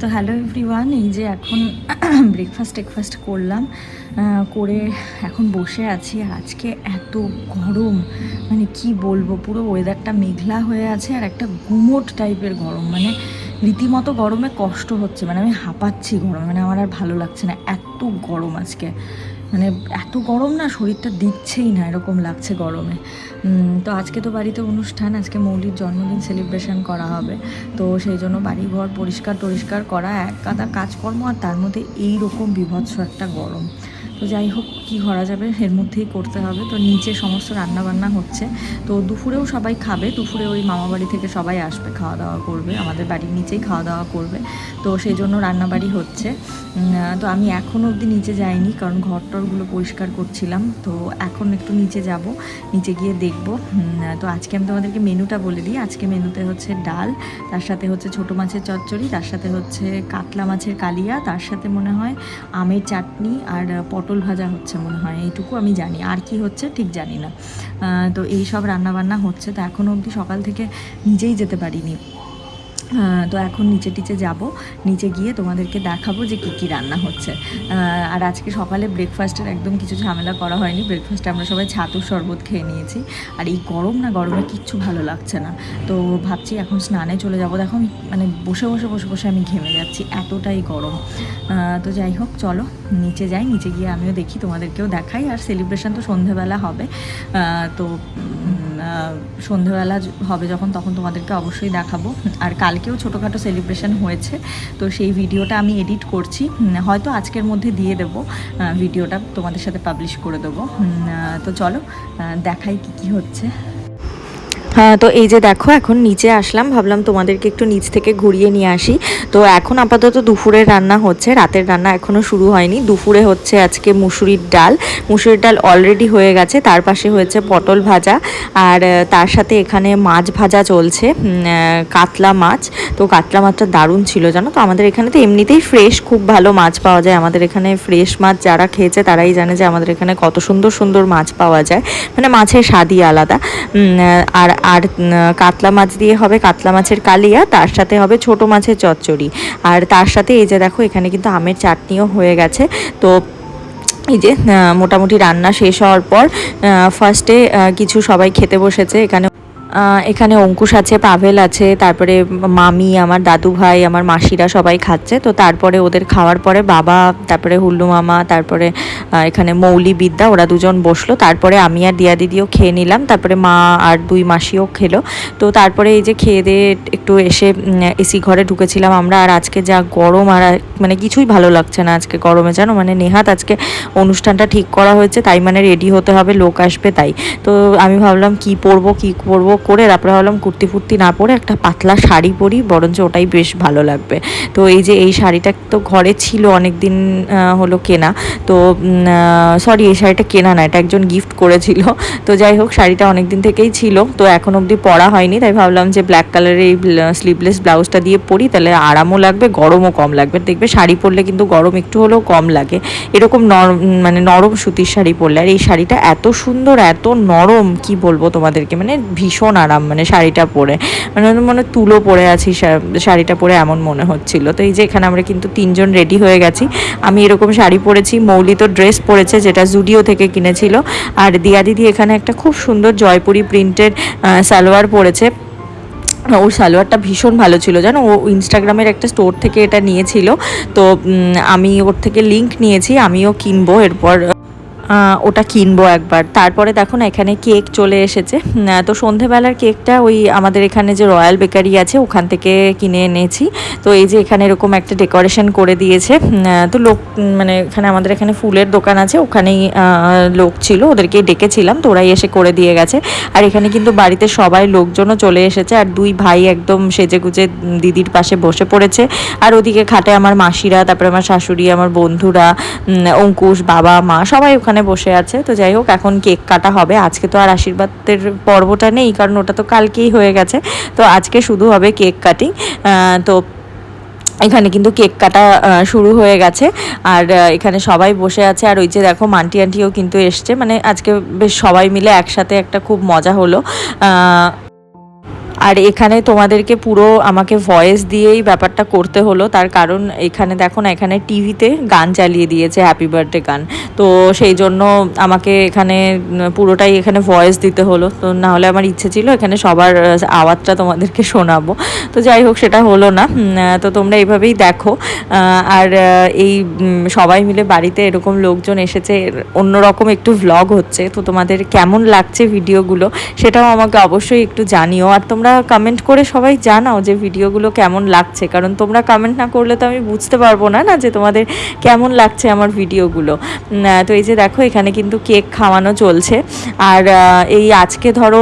তো hello everyone এই যে এখন ব্রেকফাস্ট টেকফাস্ট করলাম করে এখন বসে আছি। আজকে এত গরম মানে কি বলব, পুরো ওয়েদারটা মেঘলা হয়ে আছে আর একটা গুমোট টাইপের গরম। মানে রীতিমতো গরমে কষ্ট হচ্ছে মানে আমি হাঁপাচ্ছি গরমে মানে আমার আর ভালো লাগছে না, এত গরম আজকে। মানে এত গরম না, শরীরটা দিচ্ছেই না, এরকম লাগছে গরমে। তো আজকে তো বাড়িতে অনুষ্ঠান, আজকে মৌলির জন্মদিন সেলিব্রেশন করা হবে। তো সেই জন্য বাড়িঘর পরিষ্কার টরিষ্কার করা, এক কাদা কাজকর্ম, আর তার মধ্যে এই রকম বিভৎস একটা গরম। তো যাই হোক, কী করা যাবে? এর মধ্যেই করতে হবে। তো নিচে সমস্ত রান্নাবান্না হচ্ছে। তো দুপুরেও সবাই খাবে। দুপুরে ওই মামা বাড়ি থেকে সবাই আসবে খাওয়া দাওয়া করবে। আমাদের বাড়ির নিচেই খাওয়া দাওয়া করবে। তো সেই জন্য রান্নাবাড়ি হচ্ছে। তো আমি এখনও অবধি নিচে যাইনি, কারণ ঘর টরগুলো পরিষ্কার করছিলাম। তো এখন একটু নিচে যাব, নিচে গিয়ে দেখব। তো আজকে আমি তোমাদেরকে মেনুটা বলে দিই। আজকে মেনুতে হচ্ছে ডাল, তার সাথে হচ্ছে ছোটো মাছের চচ্চড়ি, তার সাথে হচ্ছে কাতলা মাছের কালিয়া, তার সাথে মনে হয় আমের চাটনি আর পটল ভাজা হচ্ছে মনে হয়, এইটুকু আমি জানি। আর কি হচ্ছে ঠিক জানি না। তো এই সব রান্নাবান্না হচ্ছে, তো এখনও অবধি সকাল থেকে নিজেই যেতে পারিনি। তো এখন নিচে টিচে যাব। নিচে গিয়ে তোমাদেরকে দেখাবো যে কী কী রান্না হচ্ছে। আর আজকে সকালে ব্রেকফাস্টের একদম কিছু ঝামেলা করা হয়নি। ব্রেকফাস্টে আমরা সবাই ছাতুর শরবত খেয়ে নিয়েছি। আর এই গরম না গরমে কিচ্ছু ভালো লাগছে না। তো ভাবছি এখন স্নানে চলে যাব। দেখো মানে বসে বসে বসে বসে আমি ঘেমে যাচ্ছি। এতটাই গরম। তো যাই হোক, চলো নিচে যাই। নিচে গিয়ে আমিও দেখি, তোমাদেরকেও দেখাই। আর সেলিব্রেশন তো সন্ধেবেলা হবে। তো সন্ধেবেলা হবে যখন, তখন তোমাদেরকে অবশ্যই দেখাবো। আর কালকেও ছোটোখাটো সেলিব্রেশন হয়েছে, তো সেই ভিডিওটা আমি এডিট করছি। হয়তো আজকের মধ্যে দিয়ে দেব ভিডিওটা তোমাদের সাথে পাবলিশ করে দেবো। তো চলো দেখাই কি কি হচ্ছে। তো এই যে দেখো, এখন নিচে আসলাম, ভাবলাম তোমাদেরকে একটু নিচ থেকে ঘুরিয়ে নিয়ে আসি। তো এখন আপাতত দুপুরের রান্না হচ্ছে, রাতের রান্না এখনও শুরু হয়নি। দুপুরে হচ্ছে আজকে মুসুরির ডাল। মুসুরির ডাল অলরেডি হয়ে গেছে, তার পাশে হয়েছে পটল ভাজা। আর তার সাথে এখানে মাছ ভাজা চলছে কাতলা মাছ। তো কাতলা মাছটা দারুণ ছিল, জানো তো? আমাদের এখানে তো এমনিতেই ফ্রেশ খুব ভালো মাছ পাওয়া যায়। আমাদের এখানে ফ্রেশ মাছ যারা খেয়েছে, তারাই জানে যে আমাদের এখানে কত সুন্দর সুন্দর মাছ পাওয়া যায়। মানে মাছের স্বাদই আলাদা। আর আর কাতলা মাছ দিয়ে হবে কাতলা মাছের কালিয়া, তার সাথে হবে ছোট মাছের চচ্চড়ি। আর তার সাথে এই যে দেখো, এখানে কিন্তু আমের চাটনিও হয়ে গেছে। তো এই যে মোটামুটি রান্না শেষ হওয়ার পর ফার্স্টে কিছু সবাই খেতে বসেছে এখানে। এখানে অঙ্কুশ আছে, পাভেল আছে, তারপরে মামি, আমার দাদু ভাই, আমার মাসিরা সবাই খাচ্ছে। তো তারপরে ওদের খাওয়ার পরে বাবা, তারপরে হুল্লু মামা, তারপরে এখানে মৌলি বিদ্যা, ওরা দুজন বসল। তারপরে আমি আর দিয়া দিদিও খেয়ে নিলাম। তারপরে মা আর দুই মাসিও খেলো। তো তারপরে এই যে খেয়ে দিয়ে একটু এসে এসি ঘরে ঢুকেছিলাম আমরা। আর আজকে যা গরম, আর মানে কিছুই ভালো লাগছে না আজকে গরমে, জানো? মানে নেহাত আজকে অনুষ্ঠানটা ঠিক করা হয়েছে, তাই মানে রেডি হতে হবে, লোক আসবে তাই। তো আমি ভাবলাম কি পরবো কি পরবো করে তারপরে ভাবলাম কুর্তি ফুর্তি না পরে একটা পাতলা শাড়ি পরি, বরঞ্চ ওটাই বেশ ভালো লাগবে। তো এই যে এই শাড়িটা তো ঘরে ছিল অনেক দিন হলো কেনা। তো সরি এই শাড়িটা কেনা না, এটা একজন গিফট করেছিল। তো যাই হোক, শাড়িটা অনেক দিন থেকেই ছিল। তো এখন অবধি পরা হয়নি, তাই ভাবলাম যে ব্ল্যাক কালারের এই স্লিভলেস ব্লাউজটা দিয়ে পরি, তাহলে আরামও লাগবে, গরমও কম লাগবে। দেখবে শাড়ি পরলে কিন্তু গরম একটু হলেও কম লাগে। এরকম মানে নরম সুতির শাড়ি পরলে, আর এই শাড়িটা এত সুন্দর, এত নরম, কি বলব তোমাদেরকে? মানে ভীষণ আরাম মানে শাড়িটা পরে। মানে মনে তুলো পরে আছি শাড়িটা পরে এমন মনে হচ্ছিল। তো এই যে এখানে আমরা কিন্তু তিনজন রেডি হয়ে গেছি। আমি এরকম শাড়ি পরেছি মৌলি তো ড্রেস পরেছে যেটা জুডিও থেকে কিনেছিল। আর দিয়া দিদি এখানে একটা খুব সুন্দর জয়পুরি প্রিন্টেড সালোয়ার পরেছে। ওর সালোয়ারটা ভীষণ ভালো ছিল, জানো? ও ইনস্টাগ্রামের একটা স্টোর থেকে এটা নিয়েছিল। তো আমি ওর থেকে লিংক নিয়েছি, আমিও কিনবো। এরপর ওটা কিনবো একবার। তারপরে দেখো না, এখানে কেক চলে এসেছে। তো সন্ধেবেলার কেকটা ওই আমাদের এখানে যে রয়্যাল বেকারি আছে, ওখান থেকে কিনে এনেছি। তো এই যে এখানে এরকম একটা ডেকোরেশন করে দিয়েছে। তো লোক মানে এখানে আমাদের এখানে ফুলের দোকান আছে, ওখানেই লোক ছিল ওদেরকে ডেকেছিলাম, তো ওরাই এসে করে দিয়ে গেছে। আর এখানে কিন্তু বাড়িতে সবাই লোকজনও চলে এসেছে, আর দুই ভাই একদম সেজে গুজে দিদির পাশে বসে পড়েছে। আর ওদিকে খাটে আমার মাসিরা, তারপরে আমার শাশুড়ি, আমার বন্ধুরা অঙ্কুশ, বাবা, মা, সবাই ওখানে বসে আছে। তো যাই হোক, এখন কেক কাটা হবে। আজকে তো আর আশীর্বাদের পর্বটা নেই, কারণ ওটা তো কালকেই হয়ে গেছে। তো আজকে শুধু হবে কেক কাটিং। তো এখানে কিন্তু কেক কাটা শুরু হয়ে গেছে। আর এখানে সবাই বসে আছে। আর ওই যে দেখো মান্টি আন্টিও কিন্তু এসছে। মানে আজকে বেশ সবাই মিলে একসাথে একটা খুব মজা হলো। আর এখানে তোমাদেরকে পুরো আমাকে ভয়েস দিয়েই ব্যাপারটা করতে হলো। তার কারণ এখানে দেখো না, এখানে টিভিতে গান চালিয়ে দিয়েছে হ্যাপি বার্থডে গান। তো সেই জন্য আমাকে এখানে পুরোটাই এখানে ভয়েস দিতে হলো। তো না হলে আমার ইচ্ছে ছিল এখানে সবার আওয়াজটা তোমাদেরকে শোনাবো। তো যাই হোক, সেটা হলো না। তো তোমরা এইভাবেই দেখো। আর এই সবাই মিলে বাড়িতে এরকম লোকজন এসেছে। অন্যরকম একটু ভ্লগ হচ্ছে। তো তোমাদের কেমন লাগছে ভিডিওগুলো সেটাও আমাকে অবশ্যই একটু জানিও। আর তোমরা কমেন্ট করে সবাই জানাও যে ভিডিওগুলো কেমন লাগছে। কারণ তোমরা কমেন্ট না করলে তো আমি বুঝতে পারব না না যে তোমাদের কেমন লাগছে আমার ভিডিওগুলো তো এই যে দেখো এখানে কিন্তু কেক খাওয়ানো চলছে। আর এই আজকে ধরো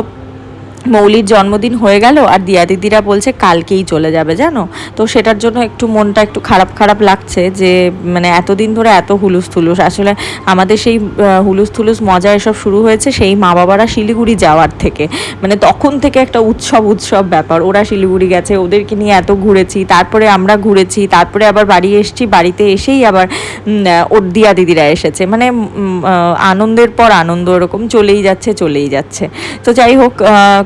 মৌলির জন্মদিন হয়ে গেল আর দিয়া দিদিরা বলছে কালকেই চলে যাবে, জানো? তো সেটার জন্য একটু মনটা একটু খারাপ খারাপ লাগছে যে মানে এতদিন ধরে এত হুলুস থুলুস। আসলে আমাদের সেই হুলুস থুলুস মজা এসব শুরু হয়েছে সেই মা বাবারা শিলিগুড়ি যাওয়ার থেকে। মানে তখন থেকে একটা উৎসব উৎসব ব্যাপার। ওরা শিলিগুড়ি গেছে, ওদেরকে নিয়ে এত ঘুরেছি, তারপরে আমরা ঘুরেছি, তারপরে আবার বাড়ি এসেছি, বাড়িতে এসেই আবার ওর দিয়া দিদিরা এসেছে। মানে আনন্দের পর আনন্দ, ওরকম চলেই যাচ্ছে চলেই যাচ্ছে। তো যাই হোক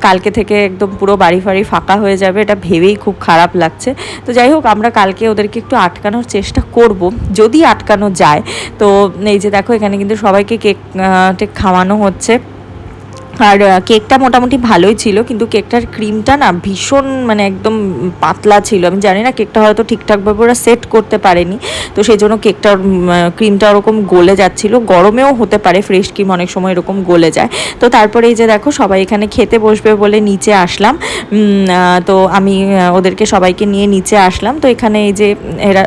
কালকে থেকে একদম পুরো বাড়ি ফাড়ি ফাঁকা হয়ে যাবে, এটা ভেবেই খুব খারাপ লাগছে। তো যাই হোক, আমরা কালকে ওদেরকে একটু আটকানোর চেষ্টা করব, যদি আটকানো যায়। তো এই যে দেখো, এখানে কিন্তু সবাইকে কেক টেক খাওয়ানো হচ্ছে। আর কেকটা মোটামুটি ভালোই ছিল, কিন্তু কেকটার ক্রিমটা না ভীষণ মানে একদম পাতলা ছিল। আমি জানি না কেকটা হয়তো ঠিকঠাকভাবে ওরা সেট করতে পারেনি, তো সেই জন্য কেকটার ক্রিমটা ওরকম গলে যাচ্ছিল। গরমেও হতে পারে ফ্রেশ ক্রিম অনেক সময় এরকম গলে যায়। তো তারপরে এই যে দেখো, সবাই এখানে খেতে বসবে বলে নিচে আসলাম। তো আমি ওদেরকে সবাইকে নিয়ে নিচে আসলাম। তো এখানে এই যে এরা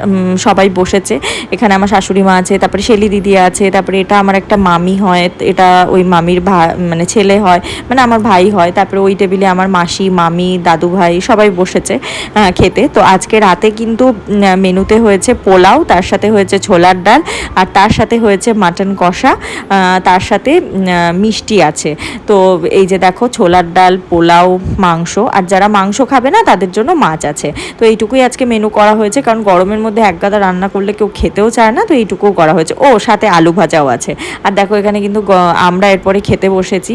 সবাই বসেছে। এখানে আমার শাশুড়ি মা আছে, তারপরে শেলি দিদি আছে, তারপরে এটা আমার একটা মামি হয়, এটা ওই মামির ভা মানে ছেলে হয় মানে আমার ভাই হয়, তারপরে ওই টেবিলে আমার মাসি, মামি, দাদু ভাই সবাই বসেছে খেতে। তো আজকে রাতে কিন্তু মেনুতে হয়েছে পোলাও, তার সাথে হয়েছে ছোলার ডাল, আর তার সাথে হয়েছে মাটন কষা তার সাথে মিষ্টি আছে। তো এই যে দেখো, ছোলার ডাল, পোলাও, মাংস, আর যারা মাংস খাবে না, তাদের জন্য মাছ আছে। তো এইটুকুই আজকে মেনু করা হয়েছে, কারণ গরমের মধ্যে এক গাদা রান্না করলে কেউ খেতেও চায় না, তো এইটুকুও করা হয়েছে। ও, সাথে আলু ভাজাও আছে। আর দেখো, এখানে কিন্তু আমরা এরপরে খেতে বসেছি।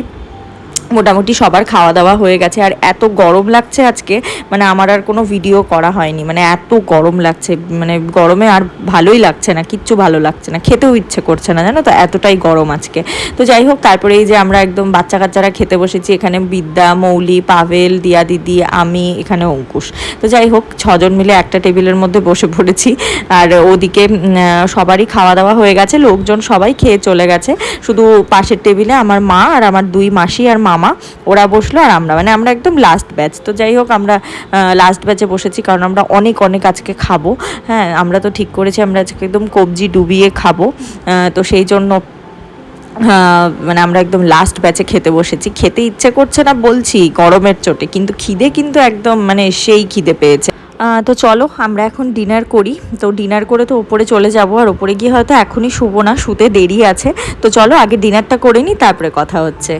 মোটামুটি সবার খাওয়া দাওয়া হয়ে গেছে আর এত গরম লাগছে আজকে মানে আমার আর কোনো ভিডিও করা হয়নি মানে এত গরম লাগছে মানে গরমে আর ভালোই লাগছে না, কিচ্ছু ভালো লাগছে না, খেতেও ইচ্ছে করছে না, জানো তো, এতটাই গরম আজকে। তো যাই হোক, তারপরে এই যে আমরা একদম বাচ্চা কাচ্চারা খেতে বসেছি, এখানে বিদ্যা, মৌলি, পাভেল, দিয়া দিদি, আমি, এখানে অঙ্কুশ। তো যাই হোক, ছজন মিলে একটা টেবিলের মধ্যে বসে পড়েছি, আর ওদিকে সবারই খাওয়া দাওয়া হয়ে গেছে, লোকজন সবাই খেয়ে চলে গেছে। শুধু পাশের টেবিলে আমার মা আর আমার দুই মাসি আর মামা, ওরা বসল আর আমরা মানে আমরা একদম লাস্ট ব্যাচ তো যাই হোক, আমরা লাস্ট ব্যাচে বসেছি কারণ আমরা অনেক অনেক আজকে খাব। হ্যাঁ আমরা তো ঠিক করেছি, আমরা আজকে একদম কবজি ডুবিয়ে খাব। তো সেই জন্য মানে আমরা একদম লাস্ট ব্যাচে খেতে বসেছি। খেতে ইচ্ছে করছে না বলছি, গরমের চোটে, কিন্তু খিদে কিন্তু একদম মানে সেই খিদে পেয়েছে। তো চলো, আমরা এখন ডিনার করি। তো ডিনার করে তো ওপরে চলে যাব, আর ওপরে গিয়ে হয়তো এখনই শুবো না, শুতে দেরি আছে। তো চলো, আগে ডিনারটা করে নিই, তারপরে কথা হচ্ছে।